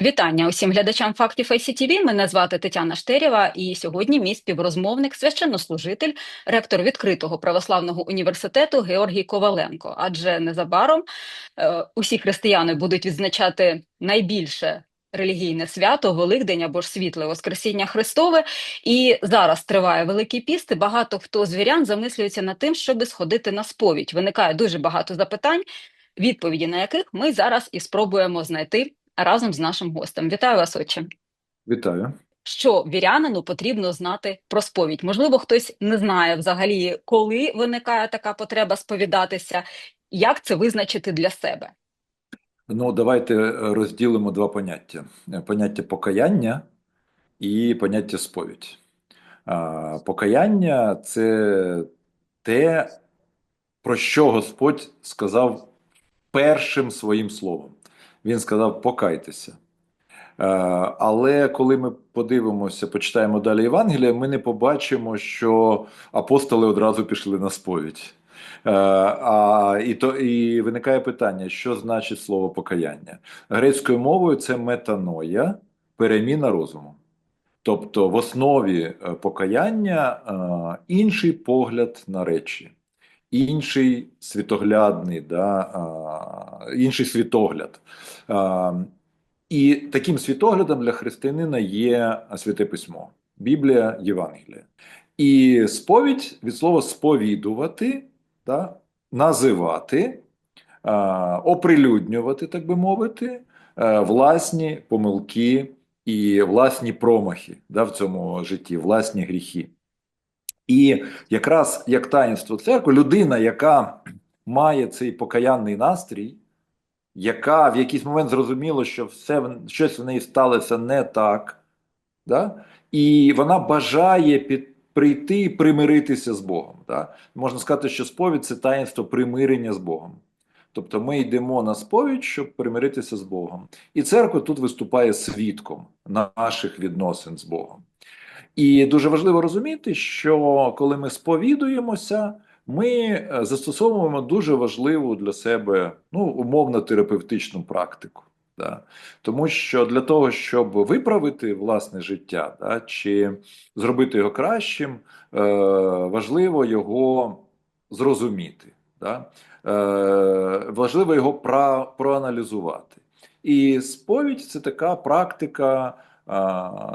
Вітання усім глядачам фактів ICTV. Мене звати Тетяна Штерєва, і сьогодні мій співрозмовник, священнослужитель, ректор відкритого православного університету Георгій Коваленко. Адже незабаром е, усі християни будуть відзначати найбільше релігійне свято Великдень або ж світле Воскресіння Христове. І зараз триває Великий піст. і Багато хто з вірян замислюється над тим, щоби сходити на сповідь. Виникає дуже багато запитань, відповіді на яких ми зараз і спробуємо знайти разом з нашим гостем. Вітаю вас, отче. Вітаю. Що вірянину потрібно знати про сповідь? Можливо, хтось не знає взагалі, коли виникає така потреба сповідатися, як це визначити для себе? Ну, давайте е, розділимо два поняття: Е, поняття покаяння і поняття сповідь. Покаяння це те, про що Господь сказав першим своїм словом. Він сказав: покайтеся. Е, Але коли ми подивимося, почитаємо далі Євангелія, ми не побачимо, що апостоли одразу пішли на сповідь. Е, А, і, то, і виникає питання, що значить слово покаяння? Грецькою мовою це метаноя, переміна розуму. Тобто в основі е, покаяння інший погляд на речі, інший світоглядний, да, інший світогляд. І таким світоглядом для християнина є Святе Письмо, Біблія, Євангелія. І сповідь від слова сповідувати, да, називати, оприлюднювати, так би мовити, е, власні помилки і власні промахи да, в цьому житті, власні гріхи. І якраз як таїнство церкви, людина, яка має цей покаянний настрій, яка в якийсь момент зрозуміла, що все щось в неї сталося не так, да? і вона бажає під, прийти і примиритися з Богом. Да? Можна сказати, що сповідь це таїнство примирення з Богом. Тобто ми йдемо на сповідь, щоб примиритися з Богом. І церква тут виступає свідком наших відносин з Богом. І дуже важливо розуміти, що коли ми сповідуємося, ми е, застосовуємо дуже важливу для себе ну, умовно терапевтичну практику. Да? Тому що для того, щоб виправити власне життя да, чи зробити його кращим, е, важливо його зрозуміти. Да? Е, важливо його пра, проаналізувати. І сповідь це така практика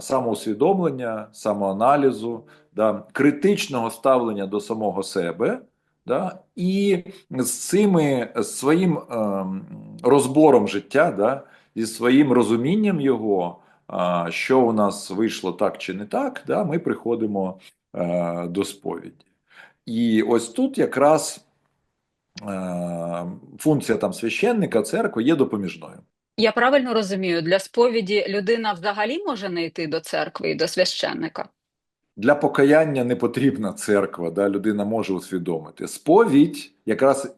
самоусвідомлення, самоаналізу, да, критичного ставлення до самого себе, да, і з цими з своїм ем, розбором життя, да, зі своїм розумінням його, а, що у нас вийшло так чи не так, да, ми приходимо е, до сповіді. І ось тут якраз е, функція там священника церкви є допоміжною. Я правильно розумію, для сповіді людина взагалі може не йти до церкви і до священника? Для покаяння не потрібна церква, да, людина може усвідомити. Сповідь якраз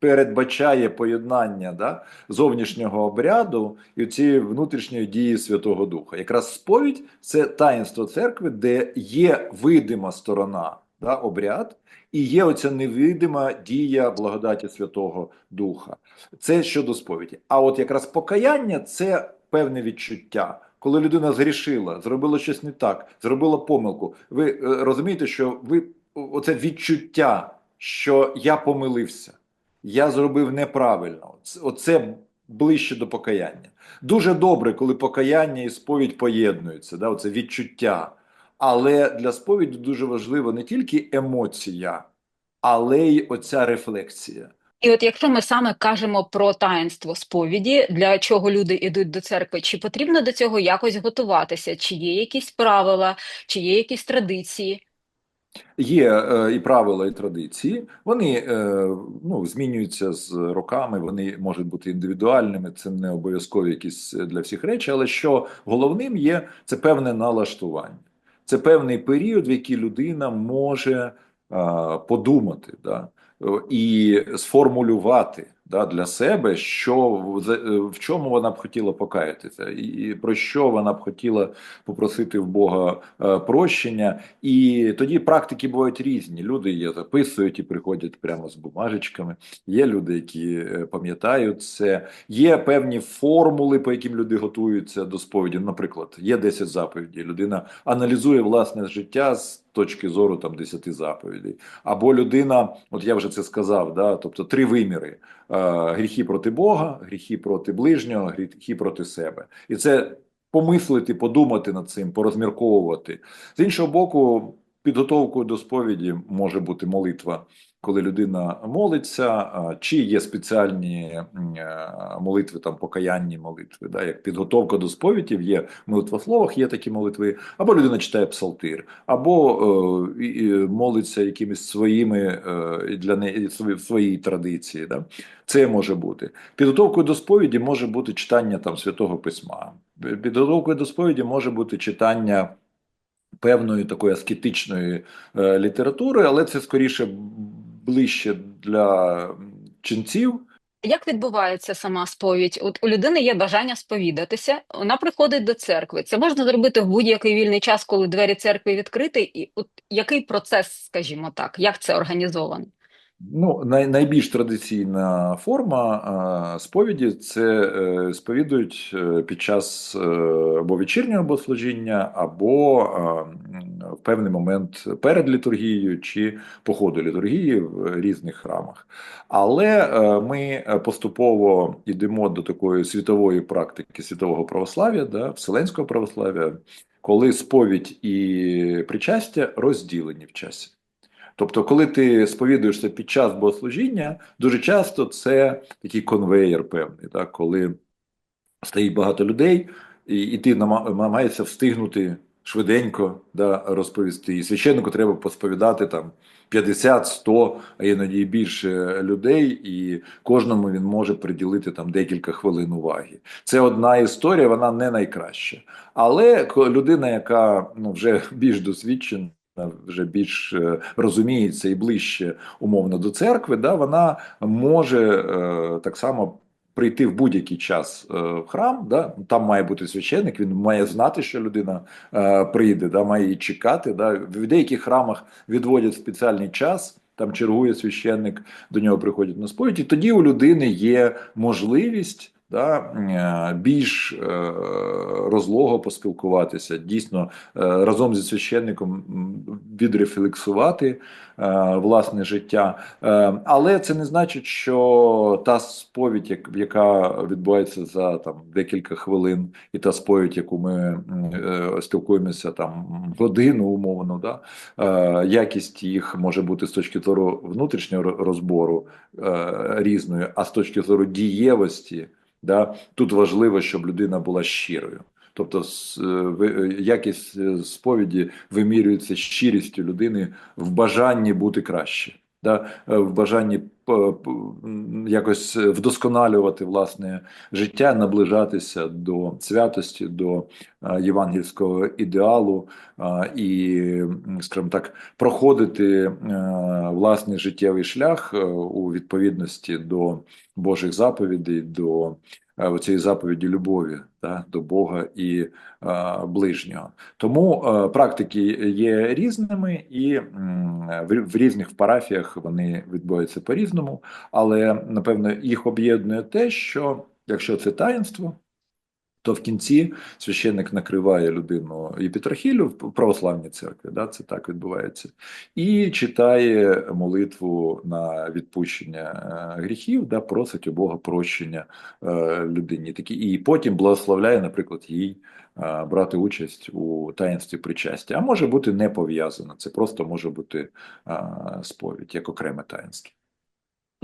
передбачає поєднання да, зовнішнього обряду і цієї внутрішньої дії Святого Духа. Якраз сповідь це таїнство церкви, де є видима сторона, да, обряд, і є оця невидима дія благодаті Святого Духа. Це щодо сповіді. А от якраз покаяння це певне відчуття. Коли людина згрішила, зробила щось не так, зробила помилку. Ви е, розумієте, що ви оце відчуття, що я помилився, я зробив неправильно. Оце ближче до покаяння. Дуже добре, коли покаяння і сповідь поєднуються, да, оце відчуття. Але для сповіді дуже важливо не тільки емоція, але й оця рефлексія. І от якщо ми саме кажемо про таїнство сповіді, для чого люди йдуть до церкви, чи потрібно до цього якось готуватися? Чи є якісь правила, чи є якісь традиції? Є е, і правила, і традиції. Вони е, ну, змінюються з роками, вони можуть бути індивідуальними, це не обов'язкові якісь для всіх речі, але що головним є, це певне налаштування. Це певний період, в який людина може подумати да, і сформулювати да, для себе, що е, в чому вона б хотіла покаятися, і, про що вона б хотіла попросити в Бога е, прощення. І тоді практики бувають різні. Люди є записують і приходять прямо з бумажечками. Є люди, які е, пам'ятають це. Є певні формули, по яким люди готуються до сповіді. Наприклад, є 10 заповідей. Людина аналізує власне життя з точки зору там 10 заповідей. Або людина, от я вже це сказав, да, тобто три виміри: е, гріхи проти Бога, гріхи проти ближнього, гріхи проти себе. І це помислити, подумати над цим, порозмірковувати. З іншого боку, підготовкою до сповіді може бути молитва, коли людина молиться, чи є спеціальні е, молитви, там покаянні молитви, да, як підготовка до сповідів, є в молитвословах, є такі молитви, або людина читає псалтир, або е, молиться якимись своїми е, для неї свої- своїй традиції. Да. Це може бути. Підготовкою до сповіді може бути читання там святого письма. Підготовкою до сповіді може бути читання певної такої аскетичної е, літератури, але це скоріше ближче для ченців. Як відбувається сама сповідь? От у людини є бажання сповідатися, вона приходить до церкви. Це можна зробити в будь-який вільний час, коли двері церкви відкриті. І от який процес, скажімо так, як це організовано? Ну, най, найбільш традиційна форма сповіді це е, сповідують е, під час е, або вечірнього богослужіння, або в певний момент перед літургією чи по ходу літургії в різних храмах. Але ми поступово йдемо до такої світової практики світового православ'я, да, вселенського православ'я, коли сповідь і причастя розділені в часі. Тобто, коли ти сповідуєшся під час богослужіння, дуже часто це такий конвеєр певний, так, коли стоїть багато людей, і, і ти нама- намагаєшся встигнути швиденько да, розповісти. І священнику треба посповідати там 50, 100, а іноді більше людей, і кожному він може приділити там декілька хвилин уваги. Це одна історія, вона не найкраща. Але людина, яка ну, вже більш досвідчена, вже більш е, розуміється і ближче умовно до церкви, да, вона може е, так само прийти в будь-який час е, в храм. Да, там має бути священник, він має знати, що людина е, прийде, да, має її чекати. Да. В деяких храмах відводять спеціальний час. Там чергує священник, до нього приходять на сповідь, і тоді у людини є можливість да, е, більш е, розлого поспілкуватися, дійсно е, разом зі священником відрефлексувати власне життя. Але це не значить, що та сповідь, як- яка відбувається за там декілька хвилин, і та сповідь, яку ми спілкуємося там годину умовно, да, якість їх може бути з точки зору внутрішнього розбору різною, а з точки зору дієвості, да, тут важливо, щоб людина була щирою. Тобто е, е, якість е, сповіді вимірюється щирістю людини в бажанні бути краще, да, е, в бажанні м, якось вдосконалювати власне життя, наближатися до святості, до е, євангельського ідеалу е, і, скажімо так, проходити е, власний життєвий шлях е, у відповідності до Божих заповідей, до е, цієї заповіді любові та, до Бога і е, ближнього. Тому е, практики є різними, і м, в, в різних парафіях вони відбуваються по-різному, але напевно їх об'єднує те, що якщо це таїнство, то в кінці священник накриває людину єпітрахілю в православній церкві, да, це так відбувається, і читає молитву на відпущення е, гріхів, да, просить у Бога прощення е, людині. Такі, і потім благословляє, наприклад, їй е, брати участь у таїнстві причастя. А може бути не пов'язано, це просто може бути сповідь як окреме таїнство.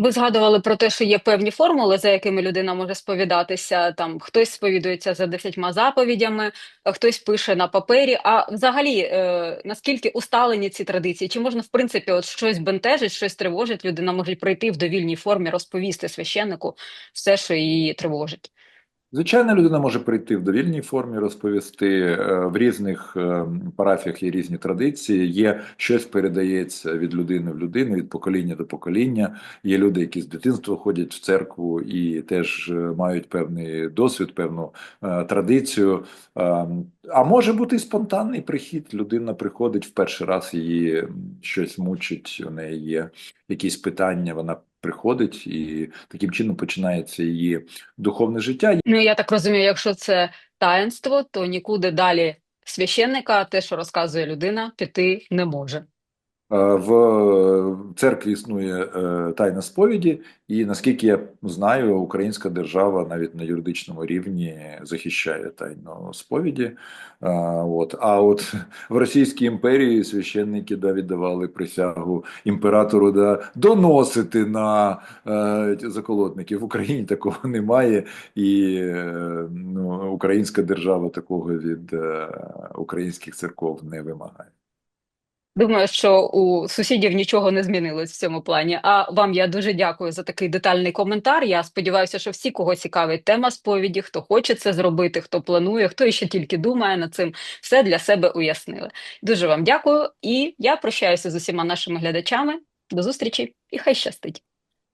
Ви згадували про те, що є певні формули, за якими людина може сповідатися. Там хтось сповідується за десятьма заповідями, хтось пише на папері. А взагалі, е, наскільки усталені ці традиції? Чи можна в принципі от щось бентежить, щось тривожить? Людина може прийти в довільній формі, розповісти священнику все, що її тривожить. Звичайно, людина може прийти в довільній формі, розповісти Е, в різних е, парафіях є різні традиції. Є щось передається від людини в людину, від покоління до покоління. Є люди, які з дитинства ходять в церкву і теж е, мають певний досвід, певну традицію. А може бути і спонтанний прихід. Людина приходить в перший раз, її щось мучить, у неї є якісь питання. Вона приходить, і таким чином починається її духовне життя. Ну, я так розумію, якщо це таїнство, то нікуди далі священника, те, що розказує людина, піти не може. Е, В церкві існує е, тайна сповіді, і наскільки я знаю, українська держава навіть на юридичному рівні захищає тайну сповіді. Е, От. А от в Російській імперії священники да, віддавали присягу імператору да, доносити на е, заколотників. В Україні такого немає, і е, ну, українська держава такого від е, українських церков не вимагає. Думаю, що у сусідів нічого не змінилось в цьому плані. А вам я дуже дякую за такий детальний коментар. Я сподіваюся, що всі, кого цікавить тема сповіді, хто хоче це зробити, хто планує, хто ще тільки думає над цим, все для себе уяснили. Дуже вам дякую, і я прощаюся з усіма нашими глядачами. До зустрічі і хай щастить!